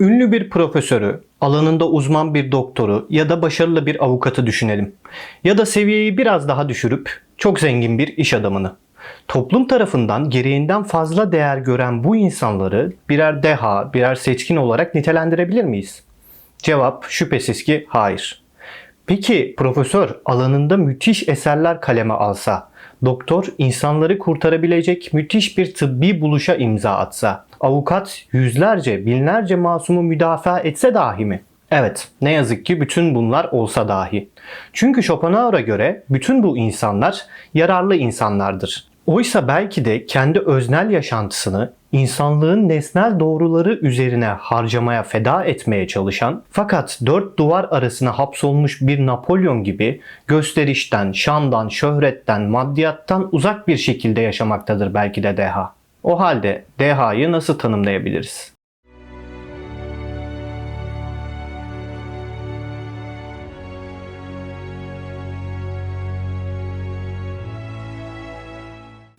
Ünlü bir profesörü, alanında uzman bir doktoru ya da başarılı bir avukatı düşünelim. Ya da seviyeyi biraz daha düşürüp çok zengin bir iş adamını. Toplum tarafından gereğinden fazla değer gören bu insanları birer deha, birer seçkin olarak nitelendirebilir miyiz? Cevap şüphesiz ki hayır. Peki profesör alanında müthiş eserler kaleme alsa, doktor insanları kurtarabilecek müthiş bir tıbbi buluşa imza atsa, avukat yüzlerce, binlerce masumu müdafaa etse dahi mi? Evet, ne yazık ki bütün bunlar olsa dahi. Çünkü Schopenhauer'a göre bütün bu insanlar yararlı insanlardır. Oysa belki de kendi öznel yaşantısını insanlığın nesnel doğruları üzerine harcamaya feda etmeye çalışan fakat dört duvar arasına hapsolmuş bir Napolyon gibi gösterişten, şandan, şöhretten, maddiyattan uzak bir şekilde yaşamaktadır belki de deha. O halde dehayı nasıl tanımlayabiliriz?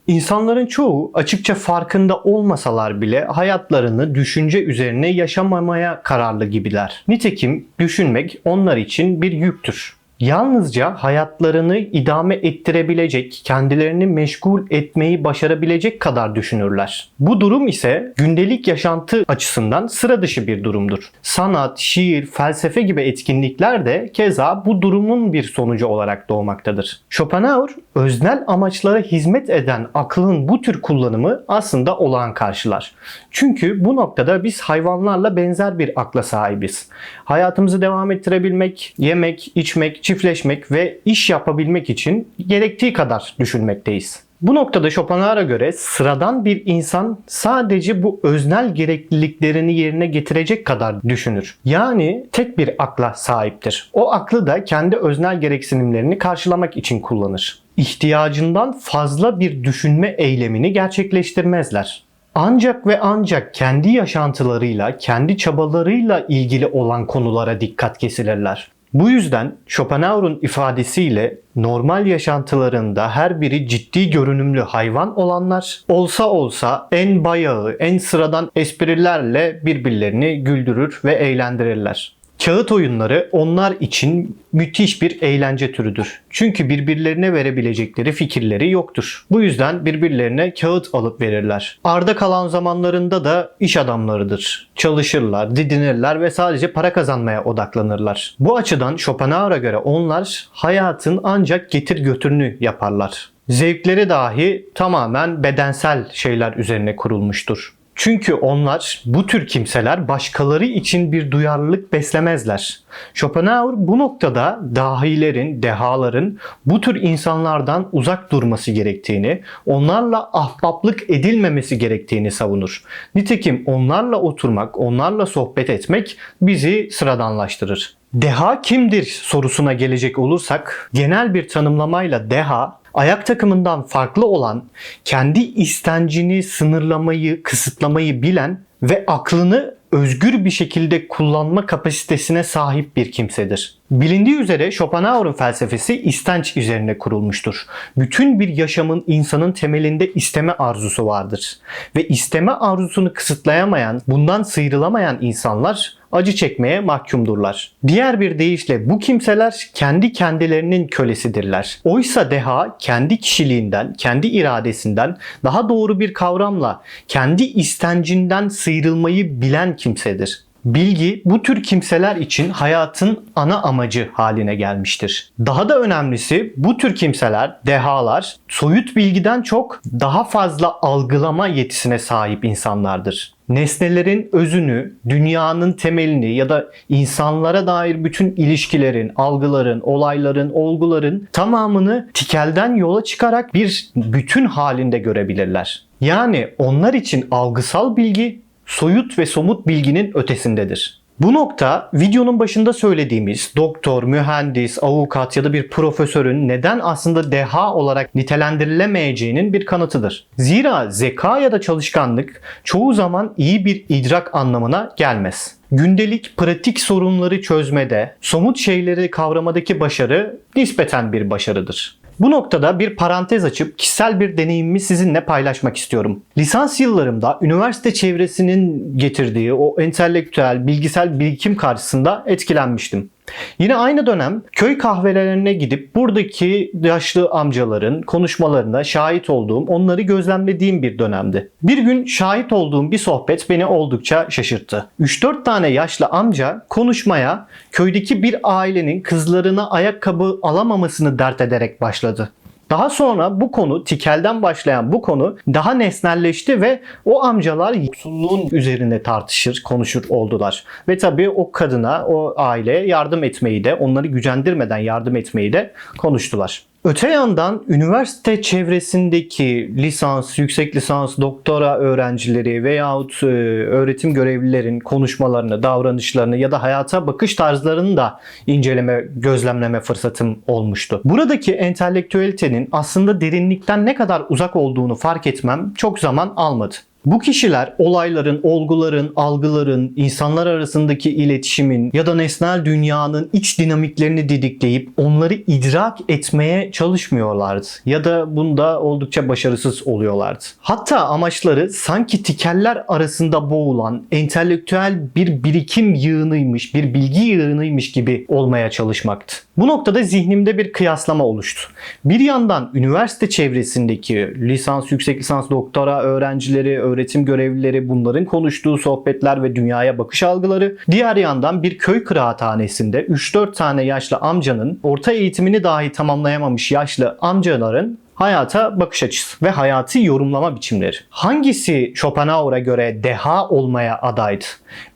İnsanların çoğu açıkça farkında olmasalar bile hayatlarını düşünce üzerine yaşamamaya kararlı gibiler. Nitekim düşünmek onlar için bir yüktür. Yalnızca hayatlarını idame ettirebilecek, kendilerini meşgul etmeyi başarabilecek kadar düşünürler. Bu durum ise gündelik yaşantı açısından sıra dışı bir durumdur. Sanat, şiir, felsefe gibi etkinlikler de keza bu durumun bir sonucu olarak doğmaktadır. Schopenhauer, öznel amaçlara hizmet eden aklın bu tür kullanımı aslında olağan karşılar. Çünkü bu noktada biz hayvanlarla benzer bir akla sahibiz. Hayatımızı devam ettirebilmek, yemek, içmek, çiftleşmek ve iş yapabilmek için gerektiği kadar düşünmekteyiz. Bu noktada Schopenhauer'a göre sıradan bir insan sadece bu öznel gerekliliklerini yerine getirecek kadar düşünür. Yani tek bir akla sahiptir. O aklı da kendi öznel gereksinimlerini karşılamak için kullanır. İhtiyacından fazla bir düşünme eylemini gerçekleştirmezler. Ancak ve ancak kendi yaşantılarıyla, kendi çabalarıyla ilgili olan konulara dikkat kesilirler. Bu yüzden Schopenhauer'un ifadesiyle normal yaşantılarında her biri ciddi görünümlü hayvan olanlar olsa olsa en bayağı, en sıradan esprilerle birbirlerini güldürür ve eğlendirirler. Kağıt oyunları onlar için müthiş bir eğlence türüdür. Çünkü birbirlerine verebilecekleri fikirleri yoktur. Bu yüzden birbirlerine kağıt alıp verirler. Arda kalan zamanlarında da iş adamlarıdır. Çalışırlar, didinirler ve sadece para kazanmaya odaklanırlar. Bu açıdan Schopenhauer'a göre onlar hayatın ancak getir götürünü yaparlar. Zevkleri dahi tamamen bedensel şeyler üzerine kurulmuştur. Çünkü onlar bu tür kimseler başkaları için bir duyarlılık beslemezler. Schopenhauer bu noktada dahilerin, dehaların bu tür insanlardan uzak durması gerektiğini, onlarla ahbaplık edilmemesi gerektiğini savunur. Nitekim onlarla oturmak, onlarla sohbet etmek bizi sıradanlaştırır. Deha kimdir sorusuna gelecek olursak genel bir tanımlamayla deha ayak takımından farklı olan, kendi istencini sınırlamayı, kısıtlamayı bilen ve aklını özgür bir şekilde kullanma kapasitesine sahip bir kimsedir. Bilindiği üzere Schopenhauer'un felsefesi istenç üzerine kurulmuştur. Bütün bir yaşamın insanın temelinde isteme arzusu vardır. Ve isteme arzusunu kısıtlayamayan, bundan sıyrılamayan insanlar acı çekmeye mahkumdurlar. Diğer bir deyişle bu kimseler kendi kendilerinin kölesidirler. Oysa deha kendi kişiliğinden, kendi iradesinden daha doğru bir kavramla kendi istencinden sıyrılmayı bilen kimsedir. Bilgi bu tür kimseler için hayatın ana amacı haline gelmiştir. Daha da önemlisi bu tür kimseler, dehalar soyut bilgiden çok daha fazla algılama yetisine sahip insanlardır. Nesnelerin özünü, dünyanın temelini ya da insanlara dair bütün ilişkilerin, algıların, olayların, olguların tamamını tikelden yola çıkarak bir bütün halinde görebilirler. Yani onlar için algısal bilgi soyut ve somut bilginin ötesindedir. Bu nokta videonun başında söylediğimiz doktor, mühendis, avukat ya da bir profesörün neden aslında deha olarak nitelendirilemeyeceğinin bir kanıtıdır. Zira zeka ya da çalışkanlık çoğu zaman iyi bir idrak anlamına gelmez. Gündelik pratik sorunları çözmede, somut şeyleri kavramadaki başarı nispeten bir başarıdır. Bu noktada bir parantez açıp kişisel bir deneyimimi sizinle paylaşmak istiyorum. Lisans yıllarımda üniversite çevresinin getirdiği o entelektüel, bilgisel birikim karşısında etkilenmiştim. Yine aynı dönem köy kahvelerine gidip buradaki yaşlı amcaların konuşmalarına şahit olduğum, onları gözlemlediğim bir dönemdi. Bir gün şahit olduğum bir sohbet beni oldukça şaşırttı. 3-4 tane yaşlı amca konuşmaya köydeki bir ailenin kızlarına ayakkabı alamamasını dert ederek başladı. Daha sonra bu konu tikelden başlayan bu konu daha nesnelleşti ve o amcalar yoksulluğun üzerine tartışır, konuşur oldular. Ve tabii o kadına, o aileye yardım etmeyi de, onları gücendirmeden yardım etmeyi de konuştular. Öte yandan üniversite çevresindeki lisans, yüksek lisans, doktora öğrencileri veyahut e, öğretim görevlilerin konuşmalarını, davranışlarını ya da hayata bakış tarzlarını da inceleme, gözlemleme fırsatım olmuştu. Buradaki entelektüelitenin aslında derinlikten ne kadar uzak olduğunu fark etmem çok zaman almadı. Bu kişiler olayların, olguların, algıların, insanlar arasındaki iletişimin ya da nesnel dünyanın iç dinamiklerini didikleyip onları idrak etmeye çalışmıyorlardı. Ya da bunda oldukça başarısız oluyorlardı. Hatta amaçları sanki tikerler arasında boğulan entelektüel bir birikim yığınıymış, bir bilgi yığınıymış gibi olmaya çalışmaktı. Bu noktada zihnimde bir kıyaslama oluştu. Bir yandan üniversite çevresindeki lisans, yüksek lisans, doktora öğrencileri, öğretim görevlileri bunların konuştuğu sohbetler ve dünyaya bakış algıları. Diğer yandan bir köy kıraathanesinde 3-4 tane yaşlı amcanın orta eğitimini dahi tamamlayamamış yaşlı amcaların hayata bakış açısı ve hayatı yorumlama biçimleri. Hangisi Schopenhauer'a göre deha olmaya adaydı?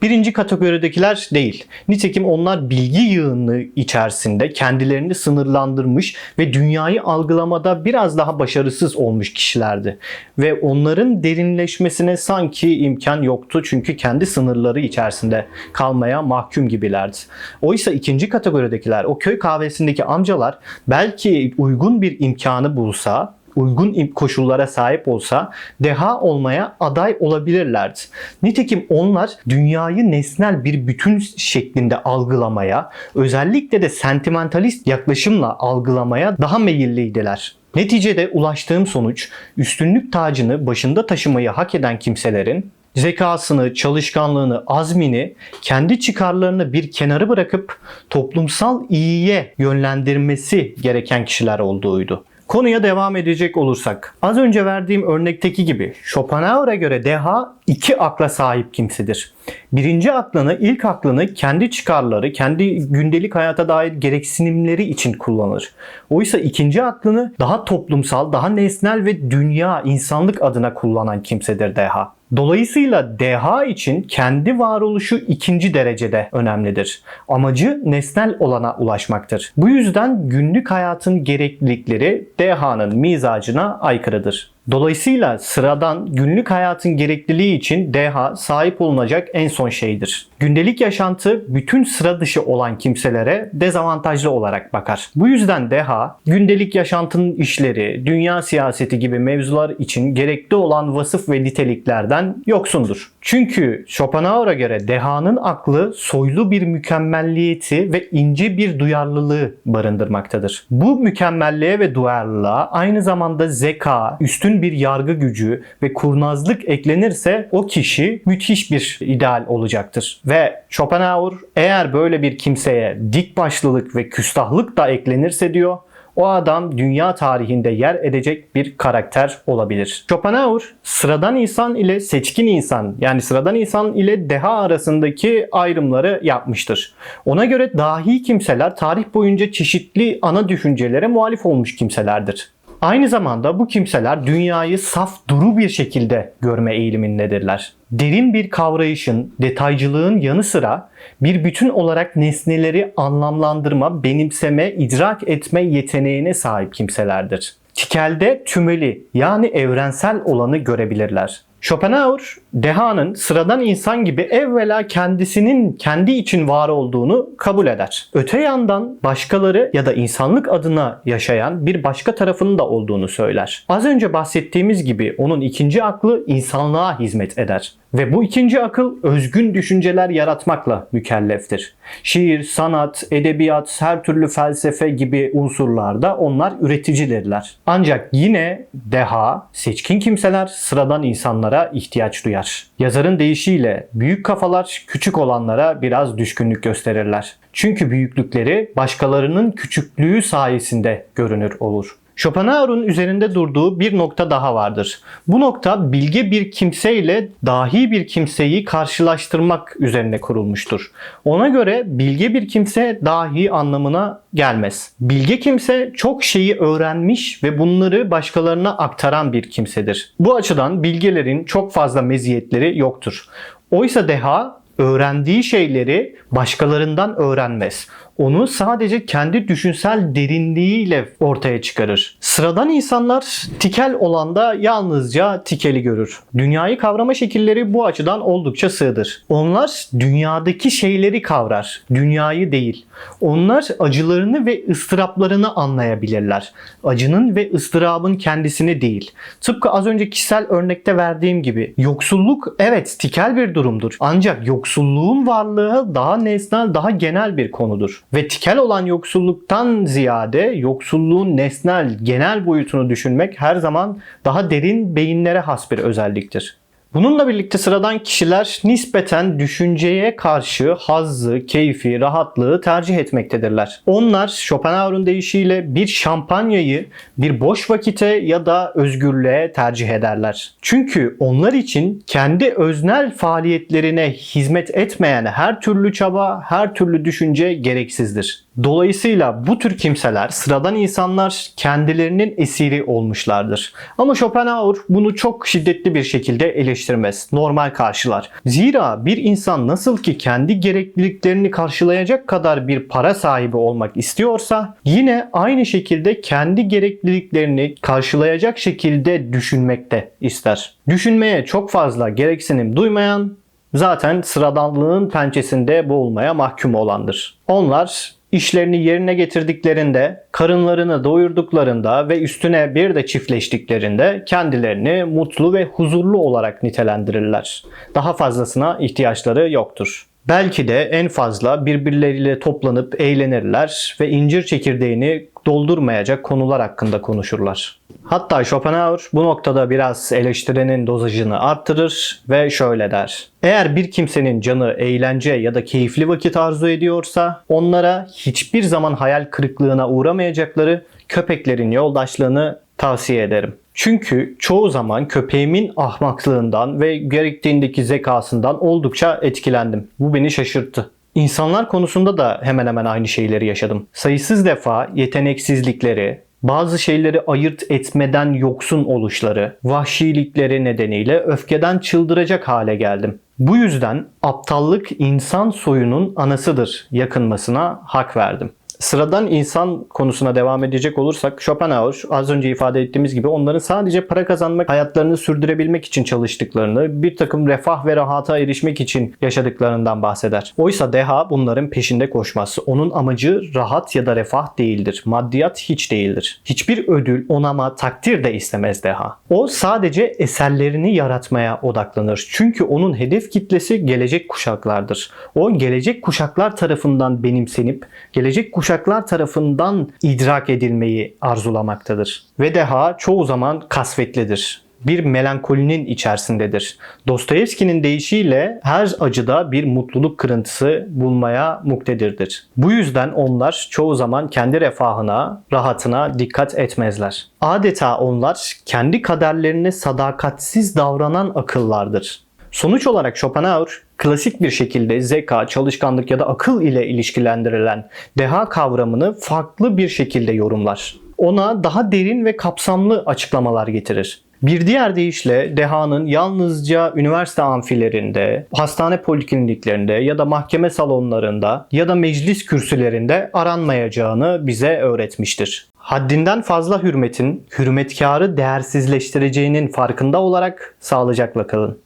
Birinci kategoridekiler değil. Nitekim onlar bilgi yığını içerisinde kendilerini sınırlandırmış ve dünyayı algılamada biraz daha başarısız olmuş kişilerdi. Ve onların derinleşmesine sanki imkan yoktu çünkü kendi sınırları içerisinde kalmaya mahkum gibilerdi. Oysa ikinci kategoridekiler, o köy kahvesindeki amcalar belki uygun bir imkanı bulsa uygun koşullara sahip olsa deha olmaya aday olabilirlerdi. Nitekim onlar dünyayı nesnel bir bütün şeklinde algılamaya, özellikle de sentimentalist yaklaşımla algılamaya daha meyilliydiler. Neticede ulaştığım sonuç üstünlük tacını başında taşımayı hak eden kimselerin zekasını, çalışkanlığını, azmini, kendi çıkarlarını bir kenara bırakıp toplumsal iyiye yönlendirmesi gereken kişiler olduğuydu. Konuya devam edecek olursak, az önce verdiğim örnekteki gibi Schopenhauer'a göre deha iki akla sahip kimsedir. Birinci aklını, ilk aklını kendi çıkarları, kendi gündelik hayata dair gereksinimleri için kullanır. Oysa ikinci aklını daha toplumsal, daha nesnel ve dünya, insanlık adına kullanan kimsedir deha. Dolayısıyla deha için kendi varoluşu ikinci derecede önemlidir. Amacı nesnel olana ulaşmaktır. Bu yüzden günlük hayatın gereklilikleri dehanın mizacına aykırıdır. Dolayısıyla sıradan günlük hayatın gerekliliği için deha sahip olunacak en son şeydir. Gündelik yaşantı bütün sıra dışı olan kimselere dezavantajlı olarak bakar. Bu yüzden deha gündelik yaşantının işleri, dünya siyaseti gibi mevzular için gerekli olan vasıf ve niteliklerden yoksundur. Çünkü Schopenhauer'a göre dehanın aklı soylu bir mükemmelliyeti ve ince bir duyarlılığı barındırmaktadır. Bu mükemmelliğe ve duyarlılığa aynı zamanda zeka, üstün bir yargı gücü ve kurnazlık eklenirse o kişi müthiş bir ideal olacaktır. Ve Schopenhauer eğer böyle bir kimseye dik başlılık ve küstahlık da eklenirse diyor o adam dünya tarihinde yer edecek bir karakter olabilir. Schopenhauer sıradan insan ile seçkin insan yani sıradan insan ile deha arasındaki ayrımları yapmıştır. Ona göre dahi kimseler tarih boyunca çeşitli ana düşüncelere muhalif olmuş kimselerdir. Aynı zamanda bu kimseler dünyayı saf duru bir şekilde görme eğilimindedirler. Derin bir kavrayışın, detaycılığın yanı sıra bir bütün olarak nesneleri anlamlandırma, benimseme, idrak etme yeteneğine sahip kimselerdir. Tikel'de tümeli yani evrensel olanı görebilirler. Schopenhauer Dehanın sıradan insan gibi evvela kendisinin kendi için var olduğunu kabul eder. Öte yandan başkaları ya da insanlık adına yaşayan bir başka tarafının da olduğunu söyler. Az önce bahsettiğimiz gibi onun ikinci aklı insanlığa hizmet eder. Ve bu ikinci akıl özgün düşünceler yaratmakla mükelleftir. Şiir, sanat, edebiyat, her türlü felsefe gibi unsurlarda onlar üreticidirler. Ancak yine deha, seçkin kimseler sıradan insanlara ihtiyaç duyar. Yazarın deyişiyle büyük kafalar küçük olanlara biraz düşkünlük gösterirler. Çünkü büyüklükleri başkalarının küçüklüğü sayesinde görünür olur. Schopenhauer'un üzerinde durduğu bir nokta daha vardır. Bu nokta bilge bir kimseyle dahi bir kimseyi karşılaştırmak üzerine kurulmuştur. Ona göre bilge bir kimse dahi anlamına gelmez. Bilge kimse çok şeyi öğrenmiş ve bunları başkalarına aktaran bir kimsedir. Bu açıdan bilgelerin çok fazla meziyetleri yoktur. Oysa deha öğrendiği şeyleri başkalarından öğrenmez. Onu sadece kendi düşünsel derinliğiyle ortaya çıkarır. Sıradan insanlar tikel olanda yalnızca tikeli görür. Dünyayı kavrama şekilleri bu açıdan oldukça sığdır. Onlar dünyadaki şeyleri kavrar, dünyayı değil. Onlar acılarını ve ıstıraplarını anlayabilirler. Acının ve ıstırabın kendisini değil. Tıpkı az önce kişisel örnekte verdiğim gibi yoksulluk evet tikel bir durumdur. Ancak yoksulluğun varlığı daha nesnel, daha genel bir konudur. Ve tikel olan yoksulluktan ziyade yoksulluğun nesnel, genel boyutunu düşünmek her zaman daha derin beyinlere has bir özelliktir. Bununla birlikte sıradan kişiler nispeten düşünceye karşı hazzı, keyfi, rahatlığı tercih etmektedirler. Onlar Schopenhauer'un deyişiyle bir şampanyayı bir boş vakite ya da özgürlüğe tercih ederler. Çünkü onlar için kendi öznel faaliyetlerine hizmet etmeyen her türlü çaba, her türlü düşünce gereksizdir. Dolayısıyla bu tür kimseler, sıradan insanlar kendilerinin esiri olmuşlardır. Ama Schopenhauer bunu çok şiddetli bir şekilde eleştirmez, normal karşılar. Zira bir insan nasıl ki kendi gerekliliklerini karşılayacak kadar bir para sahibi olmak istiyorsa, yine aynı şekilde kendi gerekliliklerini karşılayacak şekilde düşünmekte ister. Düşünmeye çok fazla gereksinim duymayan zaten sıradanlığın pençesinde boğulmaya mahkum olandır. Onlar işlerini yerine getirdiklerinde, karınlarını doyurduklarında ve üstüne bir de çiftleştiklerinde kendilerini mutlu ve huzurlu olarak nitelendirirler. Daha fazlasına ihtiyaçları yoktur. Belki de en fazla birbirleriyle toplanıp eğlenirler ve incir çekirdeğini doldurmayacak konular hakkında konuşurlar. Hatta Schopenhauer bu noktada biraz eleştirinin dozajını arttırır ve şöyle der. Eğer bir kimsenin canı eğlence ya da keyifli vakit arzu ediyorsa onlara hiçbir zaman hayal kırıklığına uğramayacakları köpeklerin yoldaşlığını tavsiye ederim. Çünkü çoğu zaman köpeğimin ahmaklığından ve gerektiğindeki zekasından oldukça etkilendim. Bu beni şaşırttı. İnsanlar konusunda da hemen hemen aynı şeyleri yaşadım. Sayısız defa yeteneksizlikleri, bazı şeyleri ayırt etmeden yoksun oluşları, vahşilikleri nedeniyle öfkeden çıldıracak hale geldim. Bu yüzden aptallık insan soyunun anasıdır yakınmasına hak verdim. Sıradan insan konusuna devam edecek olursak Schopenhauer az önce ifade ettiğimiz gibi onların sadece para kazanmak, hayatlarını sürdürebilmek için çalıştıklarını, bir takım refah ve rahata erişmek için yaşadıklarından bahseder. Oysa deha bunların peşinde koşmaz. Onun amacı rahat ya da refah değildir. Maddiyat hiç değildir. Hiçbir ödül, onama, takdir de istemez deha. O sadece eserlerini yaratmaya odaklanır. Çünkü onun hedef kitlesi gelecek kuşaklardır. O gelecek kuşaklar tarafından benimsenip gelecek kuşaklar kuşaklar tarafından idrak edilmeyi arzulamaktadır. Ve deha çoğu zaman kasvetlidir bir melankolinin içerisindedir. Dostoyevski'nin deyişiyle her acıda bir mutluluk kırıntısı bulmaya muktedirdir. Bu yüzden onlar çoğu zaman kendi refahına, rahatına dikkat etmezler. Adeta onlar kendi kaderlerine sadakatsiz davranan akıllardır. Sonuç olarak Schopenhauer klasik bir şekilde zeka, çalışkanlık ya da akıl ile ilişkilendirilen deha kavramını farklı bir şekilde yorumlar. Ona daha derin ve kapsamlı açıklamalar getirir. Bir diğer deyişle dehanın yalnızca üniversite amfilerinde, hastane polikliniklerinde ya da mahkeme salonlarında ya da meclis kürsülerinde aranmayacağını bize öğretmiştir. Haddinden fazla hürmetin hürmetkarı değersizleştireceğinin farkında olarak sağlıcakla kalın.